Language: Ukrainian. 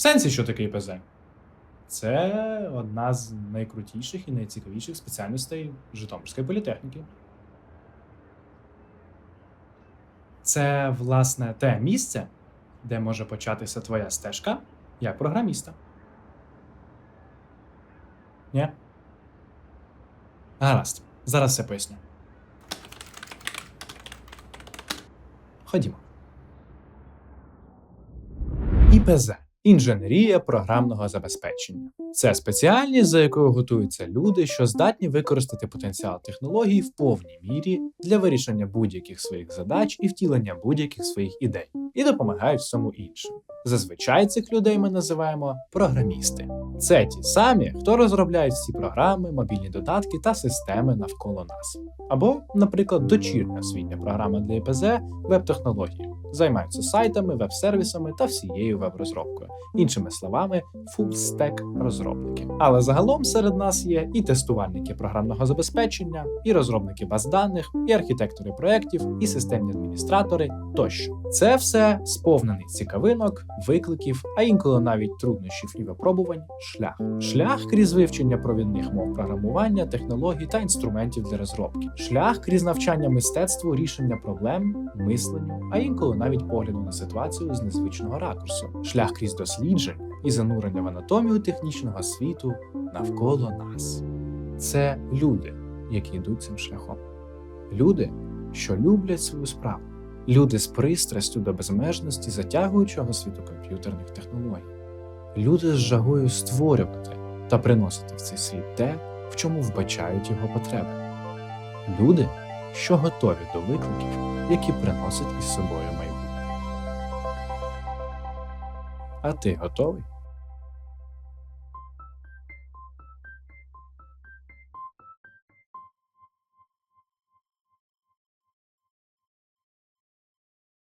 В сенсі, що таке ІПЗ? Це одна з найкрутіших і найцікавіших спеціальностей Житомирської політехніки. Це, власне, те місце, де може початися твоя стежка як програміста. Ні? Гаразд. Зараз все поясню. Ходімо. ІПЗ інженерія програмного забезпечення. Це спеціальність, за якою готуються люди, що здатні використати потенціал технологій в повній мірі для вирішення будь-яких своїх задач і втілення будь-яких своїх ідей, і допомагають всьому іншим. Зазвичай цих людей ми називаємо програмісти. Це ті самі, хто розробляють всі програми, мобільні додатки та системи навколо нас. Або, наприклад, дочірня освітня програма для ІПЗ веб-технології. Займаються сайтами, веб-сервісами та всією веб-розробкою. Іншими словами, full-stack розробники. Але загалом серед нас є і тестувальники програмного забезпечення, і розробники баз даних, і архітектори проєктів, і системні адміністратори тощо. Це все сповнений цікавинок, викликів, а інколи навіть труднощів і випробувань. Шлях. Шлях крізь вивчення провідних мов програмування, технологій та інструментів для розробки. Шлях крізь навчання мистецтву рішення проблем, мисленню, а інколи навіть погляду на ситуацію з незвичного ракурсу. Шлях крізь досліджень і занурення в анатомію технічного світу навколо нас. Це люди, які йдуть цим шляхом. Люди, що люблять свою справу. Люди з пристрастю до безмежності затягуючого світу комп'ютерних технологій. Люди з жагою створювати та приносити в цей світ те, в чому вбачають його потреби. Люди, що готові до викликів, які приносить із собою até a atual.